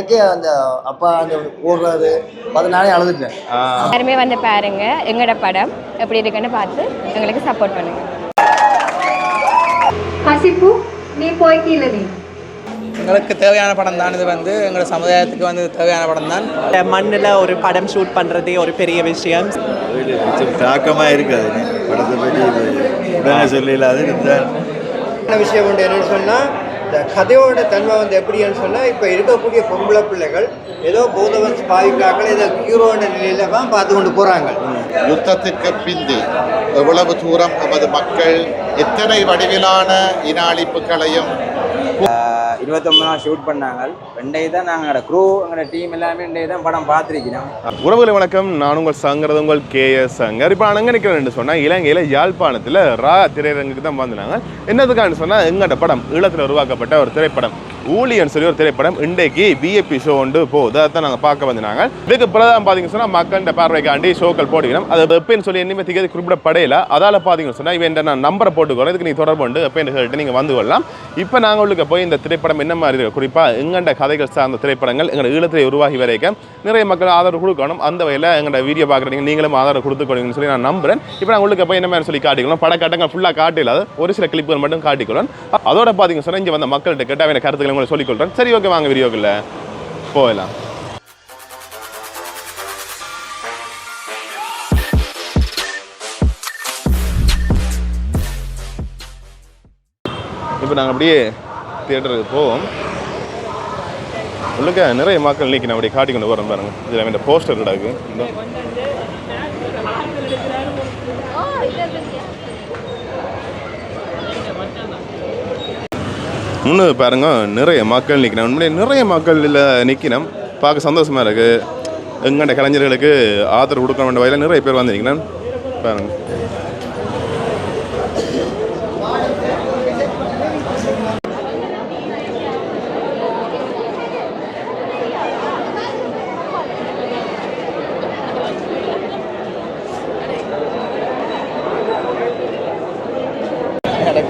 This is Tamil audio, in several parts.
எனக்கே அந்த அப்பா அந்த ஓடுறது பார்த்து நானே அழுதுட்டேன். எல்லாருமே வந்து பாருங்க எங்களோட படம் எப்படி இருக்குன்னு பார்த்து எங்களுக்கு சப்போர்ட் பண்ணுங்க. ஹசிப்பு நீ போய் கீழே நீ. எங்களுக்கு தேவையான படம் தான் இது வந்து. எங்களோட சமுதாயத்துக்கு வந்து தேவையான படம் தான். மண்ணில் ஒரு படம் ஷூட் பண்ணுறதே ஒரு பெரிய விஷயம். தாக்கமாக இருக்காது. படத்தை பற்றி உடனே சொல்லல அது இதுதான். என்ன விஷயம் உண்டு என்னன்னு சொன்னால் இந்த கதையோட தன்மை வந்து எப்படின்னு சொன்னால் இப்போ இருக்கக்கூடிய பொம்பளை பிள்ளைகள் ஏதோ போதவன் பாவிக்காக்கள் ஏதோ ஹீரோன்ற நிலையில தான் பார்த்து கொண்டு போகிறாங்க யுத்தத்திற்கு பிந்தி எவ்வளவு தூரம் நமது மக்கள் எத்தனை வடிவிலான இன அழிப்புகளையும் இருபத்தொம்பதாம் ஷூட் பண்ணாங்க. ரெண்டே தான் நாங்கள் க்ரூ எங்களோட டீம் எல்லாமே ரெண்டே தான் படம் பார்த்துருக்கிறோம். உறவுகளை வணக்கம். நான் உங்கள் சங்கரது உங்கள் கே எஸ் சங்கர். இப்போ நான் எங்கே சொன்னால் இலங்கையில் யாழ்ப்பாணத்தில் ரா திரையரங்குக்கு தான் வந்தாங்க என்னதுக்கான்னு சொன்னால் எங்கள்ட படம் ஈழத்தில் உருவாக்கப்பட்ட ஒரு திரைப்படம். ஊழியன் சொல்லி ஒரு திரைப்படம் இன்றைக்கு பிஏபி ஷோ உண்டு போகுது. அதான் நாங்கள் பார்க்க வந்தாங்க இதுக்கு பிரதான் பார்த்தீங்கன்னு சொன்னால் மக்கள்கிட்ட பார்வைக்காண்டி ஷோக்கள் போடுகிறோம். அது எப்பன்னு சொல்லி இனிமேல் திகதி குறிப்பிடப்படையில அதால் பார்த்தீங்கன்னு சொன்னால் இவன் நான் நம்பரை போட்டுக்கிறோம் இதுக்கு நீங்கள் தொடர்பு உண்டு. எப்போ சொல்லிட்டு நீங்கள் வந்து கொள்ளலாம். இப்போ நாங்கள் உங்களுக்கு போய் இந்த திரைப்படம் என்ன மாதிரி இருக்கு? குறிப்பாக எங்கண்ட கதைகள் சார்ந்த திரைப்படங்கள் எங்களோட ஈழத்திலே உருவாகி வரைக்கும் நிறைய மக்கள் ஆதரவு கொடுக்கணும். அந்த வகையில் எங்களோட வீடியோ பார்க்குறீங்க நீங்களும் ஆதரவு கொடுத்துக்கணுங்கன்னு சொல்லி நான் நம்புறேன். இப்போ நான் உங்களுக்கு போய் என்ன மாதிரி சொல்லி காட்டிக்கலாம் படக்கட்டங்கள் ஃபுல்லாக காட்டில்லாத ஒரு சில கிளிப்புகள் மட்டும் காட்டிக்கலாம் அதோட பார்த்தீங்கன்னு சொன்னால் இங்கே வந்த மக்கள்கிட்ட கேட்டால் கருத்துக்களை உங்களுக்கு சொல்லிக்கொள்கிறேன் சரி ஓகே வாங்க வீடியோக்குள்ள போகலாம் இப்போ நாங்கள் அப்படியே தியேட்டருக்கு போவோம். உள்ளுக்க நிறைய மக்கள் இன்னைக்கு நான் அப்படியே காட்டி கொண்டு வரோம் பாருங்க. இதில் இந்த போஸ்டர் கிடக்கு இன்னும் பாருங்க நிறைய மக்கள் நிற்கணும் உண்மையிலே நிறைய மக்கள் இல்லை நிற்கணும் பார்க்க சந்தோஷமாக இருக்குது எங்கள்கிட்ட கலைஞர்களுக்கு ஆதரவு கொடுக்க வேண்டிய வகையில் நிறைய பேர் வந்து நிற்கணும் பாருங்க.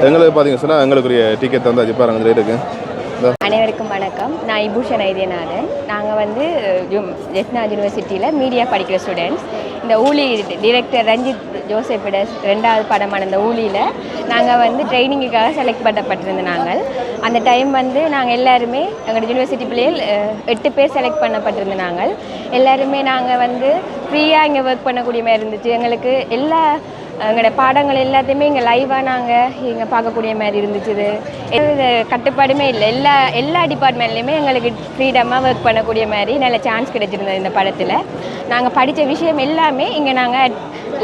எங்களுக்கு பார்த்தீங்கன்னு சொன்னால் எங்களுக்குரிய டிக்கெட் தந்தாச்சு. பாருங்க இதில் இருக்கு அனைவருக்கும் வணக்கம். நான் இபூஷன் ஐதியநாதன் நாங்கள் வந்து ஜெஸ்னா யூனிவர்சிட்டியில் மீடியா படிக்கிற ஸ்டூடெண்ட்ஸ் இந்த ஊழி டிரெக்டர் ரஞ்சித் ஜோசப்பிட ரெண்டாவது படமான இந்த ஊழியில் நாங்கள் வந்து ட்ரைனிங்குக்காக செலக்ட் பண்ணப்பட்டிருந்த நாங்கள். அந்த டைம் வந்து நாங்கள் எல்லாருமே எங்களோட யூனிவர்சிட்டி பிள்ளைகள் எட்டு பேர் செலக்ட் பண்ணப்பட்டிருந்த நாங்கள். எல்லாருமே நாங்கள் வந்து ஃப்ரீயாக இங்கே ஒர்க் பண்ணக்கூடிய மாதிரி இருந்துச்சு. எங்களுக்கு எல்லா எங்களோட பாடங்கள் எல்லாத்தையுமே இங்கே லைவாக நாங்கள் இங்கே பார்க்கக்கூடிய மாதிரி இருந்துச்சுது. எந்த கட்டுப்பாடுமே இல்லை. எல்லா எல்லா டிபார்ட்மெண்ட்லேயுமே எங்களுக்கு ஃப்ரீடமாக ஒர்க் பண்ணக்கூடிய மாதிரி நல்ல சான்ஸ் கிடைச்சிருந்தது இந்த படத்தில். நாங்கள் படித்த விஷயம் எல்லாமே இங்கே நாங்கள்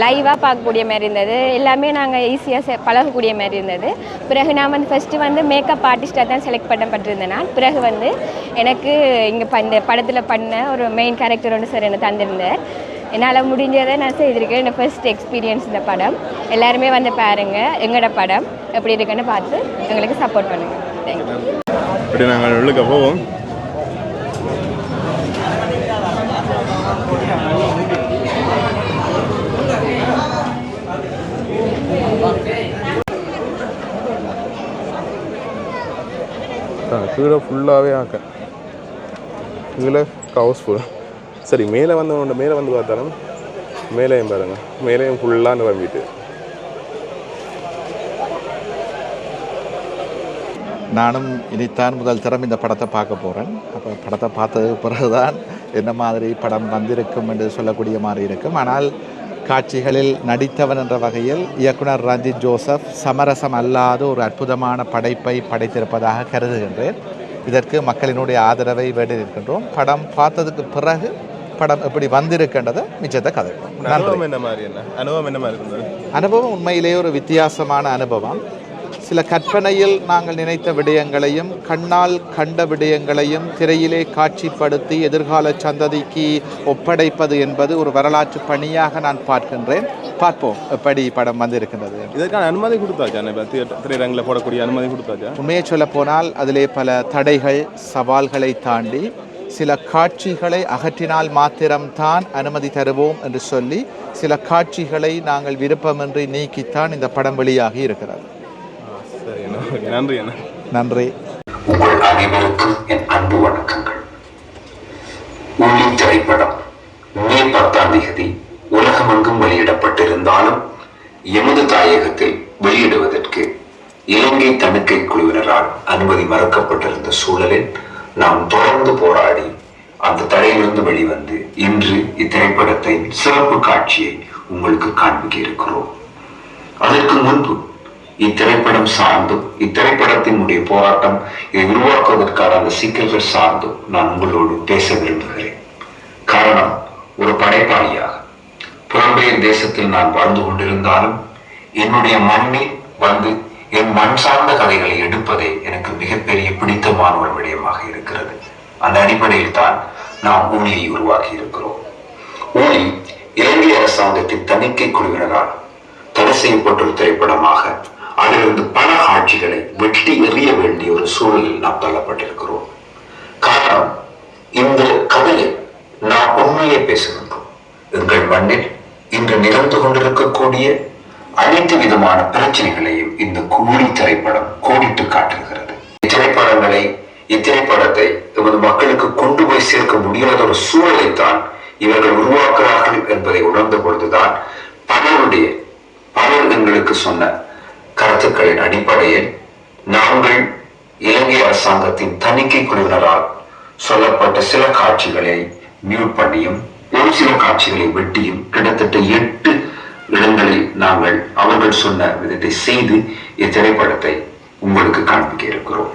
லைவாக பார்க்கக்கூடிய மாதிரி இருந்தது. எல்லாமே நாங்கள் ஈஸியாக பழகக்கூடிய மாதிரி இருந்தது. பிறகு நான் வந்து ஃபஸ்ட்டு வந்து மேக்கப் ஆர்டிஸ்ட்டாக தான் செலக்ட் பண்ணப்பட்டிருந்தேன் நான். பிறகு வந்து எனக்கு இங்கே இந்த படத்தில் பண்ண ஒரு மெயின் கேரக்டர் ஒன்று சார் எனக்கு தந்திருந்தேன் என்னால் முடிஞ்சதை நான் செய்திருக்கேன். என்னோட ஃபர்ஸ்ட் எக்ஸ்பீரியன்ஸ் இந்த படம். எல்லாருமே வந்து பாருங்க. எங்களோட படம்? எப்படி இருக்குன்னு பார்த்து எங்களுக்கு சப்போர்ட் பண்ணுங்கள் தேங்க்யூ இப்படி நாங்கள் உள்ளுக்க போவோம். கீழே ஃபுல்லாகவே ஆக்க. கீழே ஹவுஸ்ஃபுல் சரி மேலே வந்தவனோட மேலே வந்து பார்த்தாலும் மேலேயும் பாருங்க. மேலேயும் ஃபுல்லாக நிரம்பிட்டு நானும் இனித்தான் முதல் தரம் இந்த படத்தை பார்க்க போகிறேன் அப்போ படத்தை பார்த்ததுக்கு பிறகுதான் என்ன மாதிரி படம் வந்திருக்கும் என்று சொல்லக்கூடிய மாதிரி இருக்கும். ஆனால் காட்சிகளில் நடித்தவன் என்ற வகையில் இயக்குனர் ரஞ்சித் ஜோசப் சமரசம் அல்லாத ஒரு அற்புதமான படைப்பை படைத்திருப்பதாக கருதுகின்றேன். இதற்கு மக்களினுடைய ஆதரவை வேண்டியிருக்கின்றோம். படம் பார்த்ததுக்கு பிறகு படம் எப்படி வந்திருக்கின்றதை மிச்சத்தை கதை. அனுபவம் என்ன மாதிரி என்ன? அனுபவம் என்ன மாதிரி இருந்தது? அனுபவம் உண்மையிலேயே ஒரு வித்தியாசமான அனுபவம். சில கற்பனையில் நாங்கள் நினைத்த விடயங்களையும் கண்ணால் கண்ட விடயங்களையும் திரையிலே காட்சிப்படுத்தி எதிர்கால சந்ததிக்கு ஒப்படைப்பது என்பது ஒரு வரலாற்று பணியாக நான் பார்க்கின்றேன். பார்ப்போம் எப்படி படம் வந்திருக்கின்றது. இதற்கான அனுமதி கொடுத்தாச்சா? திரையரங்கில் போடக்கூடிய அனுமதி கொடுத்தாச்சா? உண்மையை சொல்ல போனால் அதிலே பல தடைகள் சவால்களை தாண்டி சில காட்சிகளை அகற்றினால் மாத்திரம்தான் அனுமதி தருவோம் என்று சொல்லி சில காட்சிகளை நாங்கள் விருப்பமின்றி நீக்கித்தான் இந்த படம் வெளியாகி இருக்கிறது. நன்றி. நன்றி உங்கள் அனைவருக்கும் என் அன்பு வணக்கங்கள் உள்ளி திரைப்படம் மே பத்தாம் தேதி உலகமெங்கும் வெளியிடப்பட்டிருந்தாலும் எமது தாயகத்தில் வெளியிடுவதற்கு இலங்கை தணிக்கை குழுவினரால் அனுமதி மறுக்கப்பட்டிருந்த சூழலில் நாம் தொடர்ந்து போராடி அந்த தடையிலிருந்து வெளிவந்து இன்று இத்திரைப்படத்தை சிறப்பு காட்சியை உங்களுக்கு காண்பிக்க இருக்கிறோம். அதற்கு முன்பு இத்திரைப்படம் சார்ந்தும் இத்திரைப்படத்தினுடைய போராட்டம் இதை உருவாக்குவதற்கான அந்த சிக்கல்கள் சார்ந்தும் நான் உங்களோடு பேச விரும்புகிறேன். காரணம் ஒரு படைப்பாளியாக. புலம்பெயர் தேசத்தில் நான் வாழ்ந்து கொண்டிருந்தாலும் என்னுடைய மண்ணில் வந்து என் மண் சார்ந்த கதைகளை எடுப்பதே எனக்கு மிகப்பெரிய பிடித்தமான ஒரு விடயமாக இருக்கிறது. அந்த அடிப்படையில் தான் நாம் ஊழியை உருவாக்கி இருக்கிறோம். ஊழி இலங்கை அரசாங்கத்தின் தணிக்கை குழுவினரால் தடை செய்யப்பட்ட ஒரு திரைப்படமாக அதிலிருந்து பல காட்சிகளை வெட்டி எறிய வேண்டிய ஒரு சூழலில் நாம் தள்ளப்பட்டிருக்கிறோம். காரணம் இந்த கதையில் நாம் உண்மையை பேசுகின்றோம். எங்கள் மண்ணில் இன்று நிகழ்ந்து கொண்டிருக்கக்கூடிய அனைத்து விதமான பிரச்சனைகளையும் இந்த கூலி திரைப்படம் கோடிட்டு காட்டுகிறது. இத்திரைப்படங்களை இத்திரைப்படத்தை எமது மக்களுக்கு கொண்டு போய் சேர்க்க முடியாத ஒரு சூழலைத்தான் இவர்கள் உருவாக்குகிறார்கள் என்பதை உணர்ந்த பொழுதுதான் பலருடைய பலர் எங்களுக்கு சொன்ன கருத்துக்களின் அடிப்படையில் நாங்கள் இலங்கை அரசாங்கத்தின் தணிக்கை குழுவினரால் சொல்லப்பட்ட சில காட்சிகளை மியூட் பண்ணியும் ஒரு சில காட்சிகளை வெட்டியும் கிட்டத்தட்ட எட்டு இடங்களில் நாங்கள் அவர்கள் சொன்ன விதத்தை செய்து இத்திரைப்படத்தை உங்களுக்கு காண்பிக்க இருக்கிறோம்.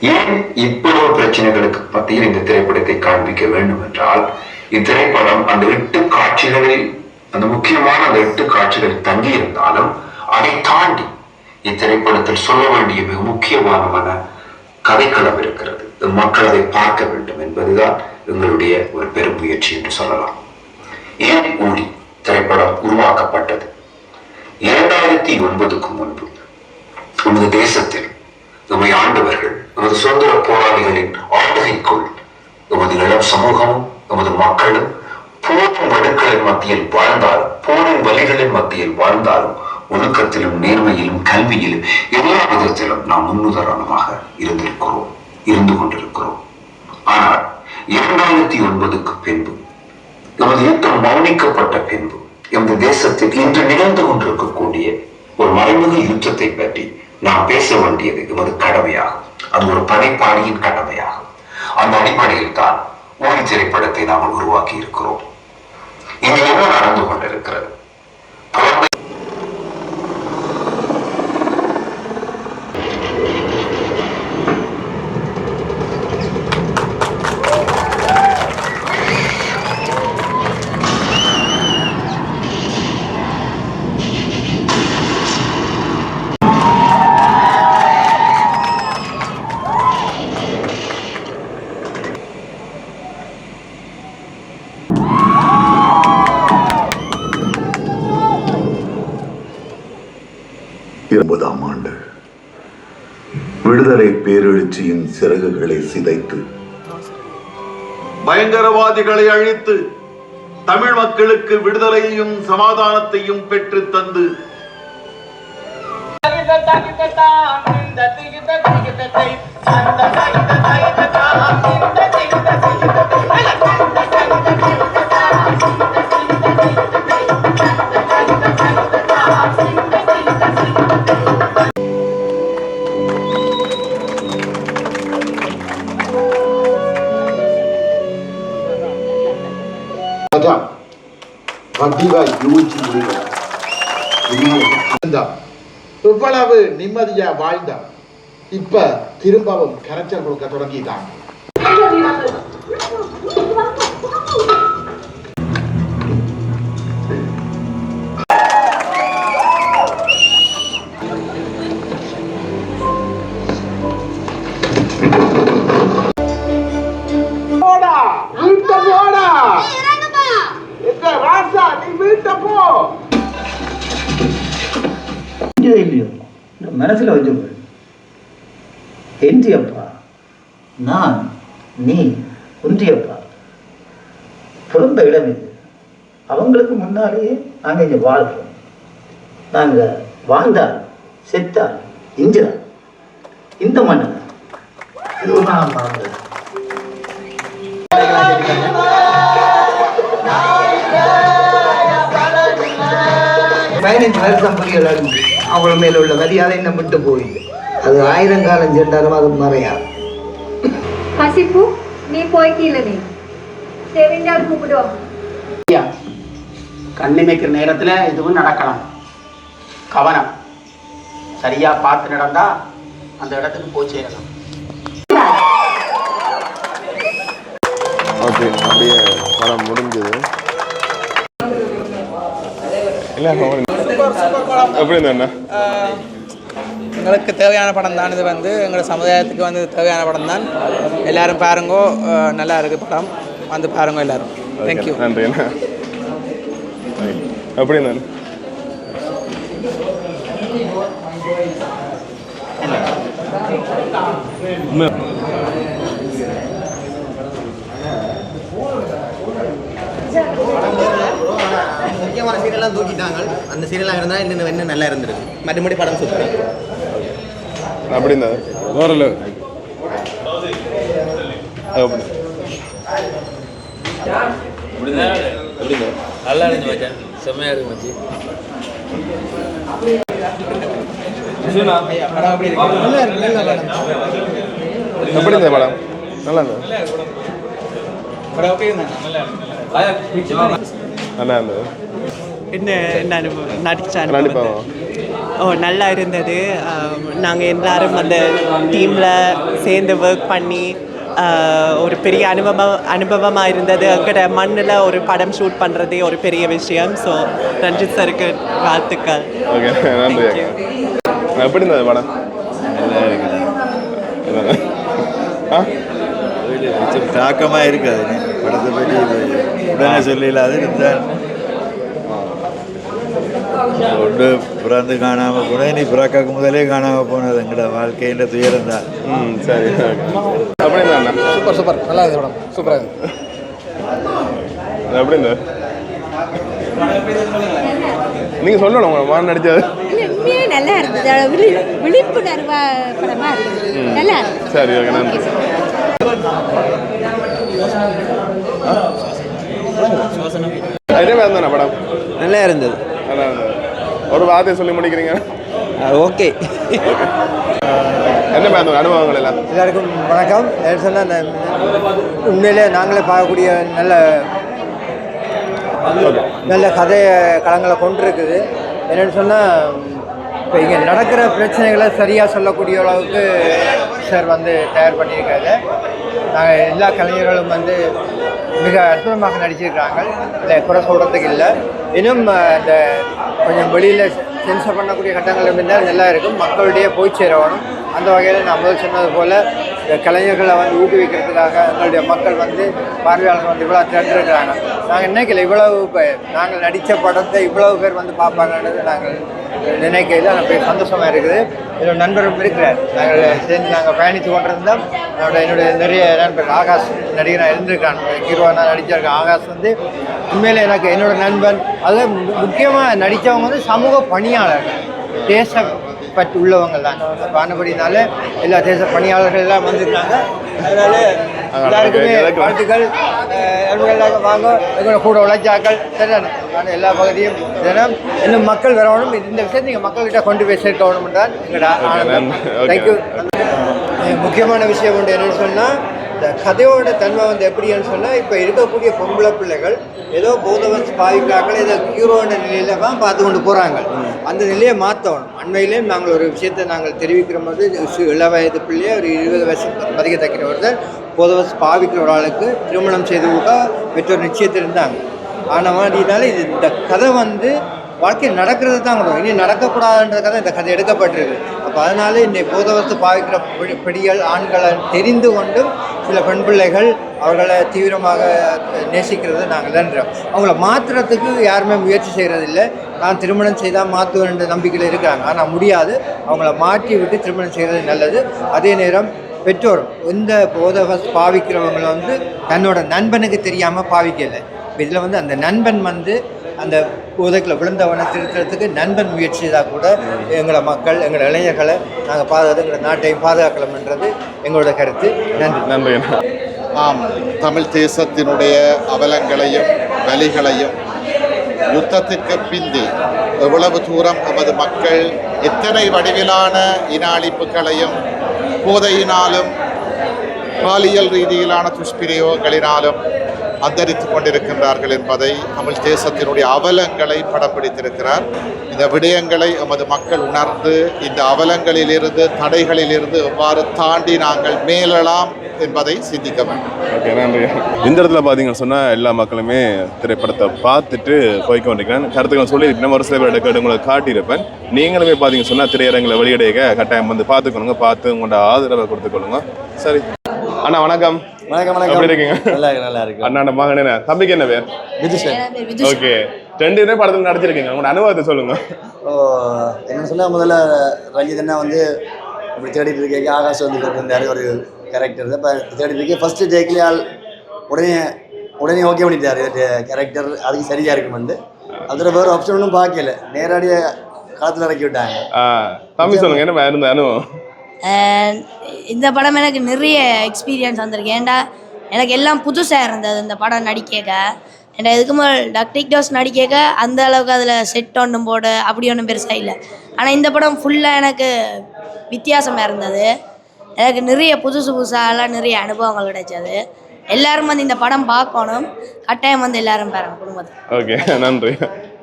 ஏன் இவ்வளவு பிரச்சனைகளுக்கு மத்தியில் இந்த திரைப்படத்தை காண்பிக்க வேண்டும் என்றால் இத்திரைப்படம் அந்த எட்டு காட்சிகளில் அந்த முக்கியமான அந்த எட்டு காட்சிகளில் தங்கி இருந்தாலும் அதை தாண்டி இத்திரைப்படத்தில் சொல்ல வேண்டிய மிக முக்கியமான கதைக்களம் இருக்கிறது. மக்கள் அதை பார்க்க வேண்டும் என்பதுதான் எங்களுடைய ஒரு பெரும் முயற்சி என்று சொல்லலாம். ஏன் ஊழி திரைப்படம் உருவாக்கப்பட்டது. இரண்டாயிரத்தி ஒன்பதுக்கு முன்பு நமது தேசத்தில் நம்மை ஆண்டவர்கள் நமது சுதந்திர போராளிகளின் ஆளுகைக்குள் நமது இளம் சமூகமும் நமது மக்களும் போர் வடுக்களின் மத்தியில் வாழ்ந்தாலும் போரின் வழிகளின் மத்தியில் வாழ்ந்தாலும் ஒழுக்கத்திலும் நேர்மையிலும் கல்வியிலும் எல்லா விதத்திலும் நாம் முன்னுதாரணமாக இருந்திருக்கிறோம் இருந்து கொண்டிருக்கிறோம். ஆனால் இரண்டாயிரத்தி ஒன்பதுக்கு பின்பு நமது யுத்தம் மௌனிக்கப்பட்ட பின்பு எமது தேசத்தில் இன்று நிகழ்ந்து கொண்டிருக்கக்கூடிய ஒரு மறைமுக யுத்தத்தை பற்றி நாம் பேச வேண்டியது எமது கடமையாகும். அது ஒரு படைப்பாளியின் கடமையாகும். அந்த அடிப்படையில் தான் ஓடி திரைப்படத்தை நாம் உருவாக்கி இருக்கிறோம் இங்கு என்ன நடந்து கொண்டிருக்கிறது? பேரெழுச்சியின் சிறகுகளை சிதைத்து பயங்கரவாதிகளை அழித்து தமிழ் மக்களுக்கு விடுதலையையும் சமாதானத்தையும் பெற்று தந்து இவ்வளவு நிம்மதியா வாழ்ந்தா இப்ப திரும்பவும் கரைச்சல் கொடுக்க தொடங்கிட்டான் நான் நீ ஒன்றியப்பா பிறந்த இடம் இது. அவங்களுக்கு முன்னாலேயே நாங்கள் இங்கே வாழ்கிறோம். நாங்கள் வாழ்ந்தால் செத்தால் இஞ்சினால். இந்த மண்ணு இது ஒரு பதினஞ்சு வருஷம் புரியல அவ்வளோ மேல உள்ள மரியாதை என்ன விட்டு போயிடுது அது ஆயிரம் காலம் சென்றாலும் அது மறையாது. பசிப்பு நீ போய்க்கல நீ தெரிஞ்சால் கூப்பிடுவோம் கண்ணிமைக்கிற நேரத்தில் இதுவும் நடக்கலாம். கவனம். சரியா பார்த்து நடந்தா அந்த இடத்துக்கு போய் சேரலாம். ஓகே அப்படியே படம் முடிஞ்சது. இல்லை எப்படி இருந்தா எங்களுக்கு தேவையான படம் தான் இது வந்து எங்களோட சமுதாயத்துக்கு வந்து தேவையான படம் தான் எல்லாரும் பாருங்கோ. நல்லா இருக்கு படம். வந்து பாருங்க எல்லாரும். தேங்க்யூ நன்றி. எப்படி இருந்தா முக்கியமான சீரெல்லாம் தூக்கிட்டாங்க. அந்த சீரெல்லாம் இருந்தால் இன்னும் இன்னும் நல்லா இருந்திருக்கு. மறுபடி படம் சுற்றுறேன் அப்படி இருந்தா ஓரளவு அப்படி நல்லா இருந்துச்சு மச்சான் செம்மையா இருக்கு மச்சி எப்படி இருந்த படம் நல்லா இருந்தது நல்லா இருந்தது என்ன நான் நல்லா இருந்தது. நாங்கள் எல்லாரும் அந்த டீமில் சேர்ந்து ஒர்க் பண்ணி ஒரு பெரிய அனுபவம் அனுபவமாக இருந்தது. எங்கட மண்ணில் ஒரு படம் ஷூட் பண்ணுறதே ஒரு பெரிய விஷயம். ஸோ ரஞ்சித் சருக்கு வாழ்த்துக்கள். ஓகே நன்றி அக்கா. எப்படி இருந்தது படம்? தாக்கமாக இருக்காது. படத்தை பற்றி உடனே சொல்லலாது இருந்தால் ஒன்று பிறந்து காணாமல் போனது. நீ பிறக்காக்கு முதலே காணாமல் போனது. எங்கட வாழ்க்கைன்ற துயரம் தான். சரி சூப்பர் சூப்பர். நல்லா இருக்கு மேடம் சூப்பராக இருக்கு எப்படி இருந்தது நீங்க சொல்லணும் உங்க மான் நடிச்சது நல்லா இருந்தது. விழி விழிப்புணர்வா படமா இருந்தது. நல்லா சரி ஓகே நன்றி. இதே மாதிரி தானே படம்? நல்லா இருந்தது. நல்லா இருந்தது. ஒரு வார்த்தையை சொல்லி முடிக்கிறீங்க? ஓகே. என்ன மாதிரி அனுபவங்கள் எல்லாம்? எல்லாருக்கும் வணக்கம். சொன்னால் உண்மையிலே நாங்களே பார்க்கக்கூடிய நல்ல நல்ல கதை களங்களை கொண்டிருக்குது. என்னென்னு சொன்னால் இப்போ இங்கே நடக்கிற பிரச்சனைகளை சரியாக சொல்லக்கூடிய அளவுக்கு சார் வந்து தயார் பண்ணியிருக்காரு நாங்கள் எல்லா கலைஞர்களும் வந்து மிக அற்புதமாக நடிச்சிருக்கிறாங்க. இல்லை குறை சொல்கிறதுக்கு இல்லை. இன்னும் அந்த கொஞ்சம் வெளியில் சென்சர் பண்ணக்கூடிய கட்டங்கள் இருந்தால் நல்லா இருக்கும். மக்களிடையே போய் சேரணும் அந்த வகையில் நான் முதல் சொன்னது போல் கலைஞர்களை வந்து ஊக்குவிக்கிறதுக்காக எங்களுடைய மக்கள் வந்து பார்வையாளர்கள் வந்து இவ்வளோ திரண்டிருக்கிறாங்க. நாங்கள் நினைக்கல இவ்வளவு பேர் நாங்கள் நடித்த படத்தை இவ்வளவு பேர் வந்து பார்ப்பாங்கன்றது நாங்கள் நினைக்கையில் எனக்கு சந்தோஷமாக இருக்குது. என்னோட நண்பரும் இருக்கிறார். நாங்கள் சேர்ந்து நாங்கள் பயணித்து கொண்டிருந்தோம். என்னோட என்னுடைய நிறைய நண்பர் ஆகாஷ் நடிகராக இருந்திருக்கான் ஹீரோவாக நடிச்சிருக்கேன். ஆகாஷ் வந்து உண்மையில் எனக்கு என்னோட நண்பன். அதில் முக்கியமாக நடித்தவங்க வந்து சமூக பணியாளர் தேச பற்றி உள்ளவங்க தான் பானபடினால எல்லா தேச பணியாளர்கள் எல்லாம் வந்திருக்காங்க அதனால எல்லாருக்குமே வாழ்த்துக்கள். எல்லாரும் வாங்க எங்களோட கூட உழைச்சாக்கள் சரிதானே எல்லா பகுதியும் தினம் இன்னும் மக்கள் வரணும். இந்த விஷயத்தை நீங்கள் மக்கள்கிட்ட கொண்டு போய் சேர்க்கணும் தான் எங்களோட தேங்க்யூ முக்கியமான விஷயம் ஒன்று என்னன்னு சொன்னால் இந்த கதையோட தன்மை வந்து எப்படின்னு சொன்னால் இப்போ இருக்கக்கூடிய பொம்பளை பிள்ளைகள் ஏதோ போதவன் பாவிக்காக்கள் ஏதோ ஹீரோன நிலையில தான் பார்த்து கொண்டு போகிறாங்க அந்த நிலையை மாற்றணும். அண்மையிலேயும் நாங்கள் ஒரு விஷயத்தை நாங்கள் தெரிவிக்கிற போது இள வயது பிள்ளையை ஒரு இருபது வயசு மதிக்கத்தக்கிற பொதுவாக பாவிக்கிற ஒரு ஆளுக்கு திருமணம் செய்து கொடுத்தா பெற்றோர் நிச்சயத்திருந்தாங்க ஆனால் மாதிரினால இது இந்த கதை வந்து வாழ்க்கையில் நடக்கிறது தான் கொடுக்கும். இனி நடக்கக்கூடாதுன்றதுக்காக இந்த கதை எடுக்கப்பட்டிருக்கு. அப்போ அதனால இன்னைக்கு போதவத்து பாவிக்கிற பெடிகள் ஆண்களை தெரிந்து கொண்டும் சில பெண் பிள்ளைகள் அவர்களை தீவிரமாக நேசிக்கிறது நாங்கள் நன்றோம் அவங்கள மாற்றுறதுக்கு யாருமே முயற்சி செய்கிறதில்ல நான் திருமணம் செய்தால் மாற்றுவேன்ற நம்பிக்கையில் இருக்கிறாங்க. ஆனால் முடியாது. அவங்கள மாற்றி விட்டு திருமணம் செய்கிறது நல்லது. அதே நேரம் பெற்றோர் இந்த போதவ பாவிக்கிறவங்களை வந்து தன்னோட நண்பனுக்கு தெரியாமல் பாவிக்கலை. இதில் வந்து அந்த நண்பன் வந்து அந்த போதைக்குள்ள விழுந்தவனை திருத்துறதுக்கு நண்பன் முயற்சி செய்தால் கூட எங்களை மக்கள் எங்களோட இளைஞர்களை நாங்கள் பாதுகாத்து எங்களோட நாட்டையும் பாதுகாக்கலாம்ன்றது எங்களோட கருத்து. நன்றி. நன்றி ஆம் தமிழ் தேசத்தினுடைய அவலங்களையும் வலிகளையும் யுத்தத்திற்கு பிந்தி எவ்வளவு தூரம் நமது மக்கள் எத்தனை வடிவிலான இன அழிப்புகளையும் போதையினாலும் பாலியல் ரீதியிலான துஷ்பிரயோகங்களினாலும் அந்தரித்துக் கொண்டிருக்கின்றார்கள் என்பதை தமிழ் தேசத்தினுடைய அவலங்களை படம் பிடித்திருக்கிறார் இந்த விடயங்களை எமது மக்கள் உணர்ந்து இந்த அவலங்களிலிருந்து தடைகளிலிருந்து எவ்வாறு தாண்டி நாங்கள் மேலலாம் என்பதை சிந்திக்க வேண்டும். இந்த இடத்துல பார்த்தீங்கன்னு சொன்னால் எல்லா மக்களுமே திரைப்படத்தை பார்த்துட்டு போய்க்க வந்திருக்கிறேன் கருத்துக்கள் சொல்லியிருப்பேன் ஒரு சில பேர் எடுக்க உங்களுக்கு காட்டியிருப்பேன். நீங்களுமே பார்த்தீங்கன்னு சொன்னால் திரையரங்களை வெளியிடையக கட்டாயம் வந்து பார்த்துக்கணுங்க பார்த்து உங்களோட ஆதரவை கொடுத்துக்கொள்ளுங்க. சரி. அண்ணா வணக்கம். வணக்கம் வணக்கம். எப்படி இருக்கீங்க? நல்லா இருக்கு நல்லா இருக்கு அண்ணா மகன் என்ன தம்பிக்கு என்ன பேர்? விதுஷன். ஓகே. ரெண்டு பேரும் படத்தில் நடிச்சிருக்கீங்க. உங்களோட அனுபவத்தை சொல்லுங்க. ஓ என்ன சொல்ல முதல்ல ரஞ்சித் அண்ணா வந்து இப்படி தேடிட்டு இருக்கேன். ஆகாஷ் வந்து இருந்தார் ஒரு கேரக்டர் இப்போ தேடிட்டு இருக்கேன். ஃபஸ்ட்டு டேக்லேயே ஆள் உடனே உடனே ஓகே பண்ணிட்டார். கேரக்டர் அதுக்கு சரியாக இருக்கும் வந்து. அதில் வேறு ஆப்ஷன் ஒன்றும் பார்க்கல. நேரடியாக களத்தில் இறக்கி விட்டாங்க. ஆ, தம்பி சொல்லுங்க என்ன இருந்த அனுபவம்? இந்த படம் எனக்கு நிறைய எக்ஸ்பீரியன்ஸ் வந்திருக்கு. ஏன்டா எனக்கு எல்லாம் புதுசாக இருந்தது இந்த படம் நடிக்க ஏன்டா இதுக்கு முதல் டக்டிக் டோஸ் நடிக்க அந்த அளவுக்கு அதில் செட் ஒன்றும் போட அப்படி ஒன்றும் பெருசாக இல்லை. ஆனால் இந்த படம் ஃபுல்லாக எனக்கு வித்தியாசமாக இருந்தது. எனக்கு நிறைய புதுசு புதுசாலாம் நிறைய அனுபவங்கள் கிடைச்சது. எல்லாரும் வந்து இந்த படம் பார்க்கணும். கட்டாயம் வந்து எல்லாரும் பாருங்க குடும்பத்தை ஓகே நன்றி.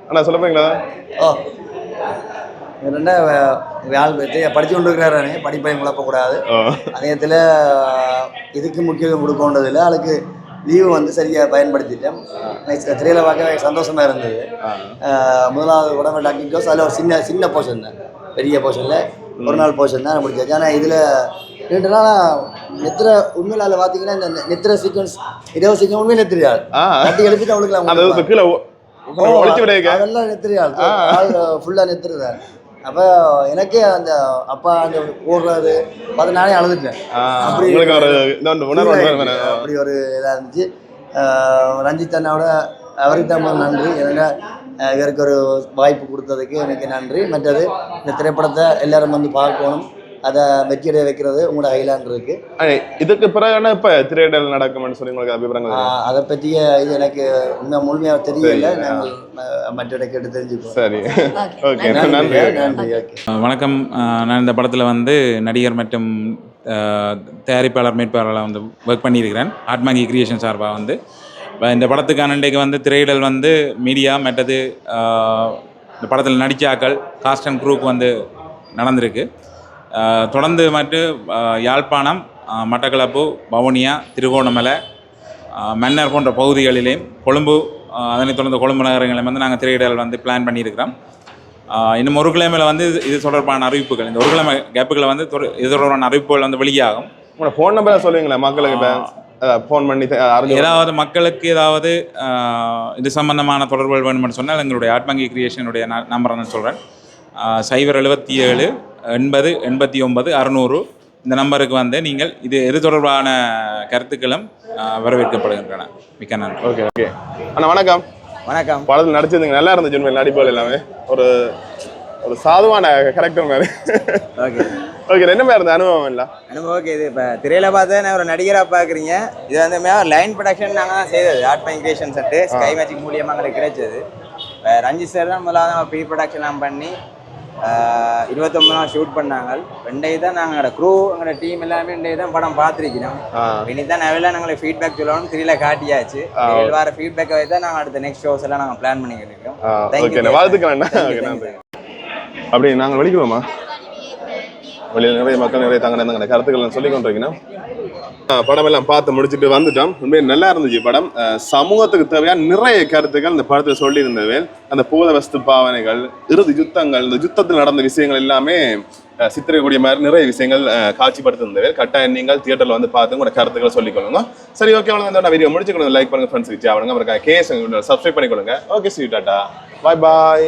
அண்ணா சொல்ல போறீங்களா? ஓ ரெண்டா ஆள் பற்றி படித்து கொண்டு இருக்கிறாரு படிப்பையும் குழப்பக்கூடாது அதே நேரத்தில் இதுக்கு முக்கியத்துவம் கொடுக்கொண்டதில்லை அதுக்கு லீவு வந்து சரியாக பயன்படுத்திட்டேன். திரையில் பார்க்க சந்தோஷமாக இருந்தது. முதலாவது உடம்பு டாக்டிக் டோஸ் அதில் ஒரு சின்ன சின்ன போர்ஷன் தான். பெரிய போர்ஷனில் ஒரு நாள் போர்ஷன் தான் முடிச்சாச்சு ஆனால் இதில் ரெண்டு நாளாக நெத்திர உண்மையில் அதில் பார்த்தீங்கன்னா இந்த நெத்திர சீக்வன்ஸ் இருபது சீக்வன்ஸ் உண்மையில் ஆ. கட்டி எழுப்பிட்டு அவளுக்கு அதெல்லாம் நெத்திரியாள். ஃபுல்லாக நெத்துருதான் அப்போ எனக்கே அந்த அப்பா அந்த ஓடுறாரு பார்த்து நானே அழுதுட்டேன் அப்படி. அப்படி ஒரு இதாக இருந்துச்சு. ரஞ்சித் அண்ணாவோட அவருக்கு தான் நன்றி. ஏன்னா இவருக்கு ஒரு வாய்ப்பு கொடுத்ததுக்கு எனக்கு நன்றி. மற்றது இந்த திரைப்படத்தை எல்லாரும் வந்து பார்க்கணும். அதை வெற்றியடைய வைக்கிறது உங்களோட ஹைலாண்ட் இருக்கு. இதுக்கு பிறகு இப்ப திரையிடல் நடக்கும்னு சொல்லி உங்களுக்கு அபிப்பிராயங்கள் அதை பற்றிய இது எனக்கு உண்மை முழுமையாக தெரியல. நாங்கள் மற்றவரை கேட்டு தெரிஞ்சுப்போம் சரி. ஓகே. நன்றி. நன்றி. வணக்கம். நான் இந்த படத்தில் வந்து நடிகர் மற்றும் தயாரிப்பாளர் மேற்பாளராக வந்து ஒர்க் பண்ணியிருக்கிறேன். ஆட்மாங்கி கிரியேஷன் சார்பாக வந்து. இந்த படத்துக்கான இன்றைக்கு வந்து திரையிடல் வந்து மீடியா மற்றது இந்த படத்தில் நடிச்சாக்கள் காஸ்ட் அண்ட் குரூப் வந்து நடந்திருக்கு. தொடர்ந்து அஹ், யாழ்ப்பாணம் மட்டக்களப்பு வவுனியா திருகோணமலை மன்னர் போன்ற பகுதிகளிலேயும் கொழும்பு அதனைத் தொடர்ந்து கொழும்பு நகரங்களிலும் வந்து நாங்கள் திரையிடல் வந்து பிளான் பண்ணியிருக்கிறோம். இன்னும் ஒரு கிழமையில் வந்து இது தொடர்பான அறிவிப்புகள் இந்த ஒரு கிழமை கேப்புகளை வந்து இது தொடர்பான அறிவிப்புகள் வந்து வெளியாகும். உங்களோட ஃபோன் நம்பர் சொல்லுவீங்களா? மக்களுக்கு ஃபோன் பண்ணி ஏதாவது மக்களுக்கு ஏதாவது இது சம்பந்தமான தொடர்புகள் வேணும்னு சொன்னால் எங்களுடைய ஆட்மங்கி கிரியேஷனுடைய நம்பரை நான் சொல்கிறேன் சைபர் எழுபத்தி ஏழு எண்பது எண்பத்தி ஒன்பது அறுநூறு இந்த நம்பருக்கு வந்து நீங்கள் இது எது தொடர்பான கருத்துக்களும் வரவேற்கப்படுகின்றன. மிக்க நன்றி. Okay okay. அண்ணா வணக்கம். வணக்கம். படத்தில் நடிச்சிருந்தீங்க. நல்லா இருந்துச்சு உண்மையில் நடிப்புகள் எல்லாமே. ஒரு ஒரு சாதுவான கேரக்டர் மாதிரி. ஓகே. ஓகே என்ன மாதிரி இருந்த அனுபவம் இல்லை அனுபவம் ஓகே இது இப்போ திரையில பார்த்து நான் ஒரு நடிகராக பார்க்குறீங்க. இது வந்து லைன் ப்ரொடக்ஷன் நாங்கள் தான் செய்தது. Art migration set sky magic மூலியமாக எங்களுக்கு கிடைச்சது. இப்போ ரஞ்சித் சார் தான் முதலாவது ப்ரீ ப்ரொடக்ஷன்லாம் பண்ணி இருபத்தொம்பது நாள் ஷூட் பண்ணாங்க. ரெண்டே தான் நாங்களோட க்ரூ எங்களோட டீம் எல்லாமே ரெண்டே தான் படம் பார்த்துருக்கிறோம். இனி தான் நவீல நாங்களுக்கு ஃபீட்பேக் சொல்லணும் திரியில காட்டியாச்சு. ஃபீட்பேக்கை வச்சு தான் நாங்கள் அடுத்த நெக்ஸ்ட் ஷோஸ் எல்லாம் நாங்கள் பிளான் பண்ணிக்கிட்டு இருக்கோம். வாழ்த்துக்கிறேன் அப்படி நாங்கள் வெளிக்குவோமா வெளியில் நிறைய மக்கள் நிறைய தங்க கருத்துக்கள் சொல்லி கொண்டிருக்கணும் படம் எல்லாம் பார்த்து முடிச்சுட்டு வந்துட்டோம். உண்மையை நல்லா இருந்துச்சு படம். சமூகத்துக்கு தேவையான நிறைய கருத்துக்கள் இந்த படத்தில் சொல்லியிருந்தது. அந்த பூத வஸ்து பாவனைகள் இறுதி யுத்தங்கள் இந்த யுத்தத்தில் நடந்த விஷயங்கள் எல்லாமே சித்திரக்கூடிய மாதிரி நிறைய விஷயங்கள் காட்சிப்படுத்திருந்தது கட்டாயம் நீங்கள் தியேட்டரில் வந்து பார்த்து உங்களோட கருத்துக்களை சொல்லிக்கொள்ளுங்க. சரி ஓகே அவ்வளோ நான் வீடியோ முடிச்சுக்கணும் லைக் பண்ணுங்க ஃப்ரெண்ட்ஸ் வச்சு அவங்க அப்புறம் கேஸ் சப்ஸ்கிரைப் பண்ணிக்கொள்ளுங்க. Okay see tata bye bye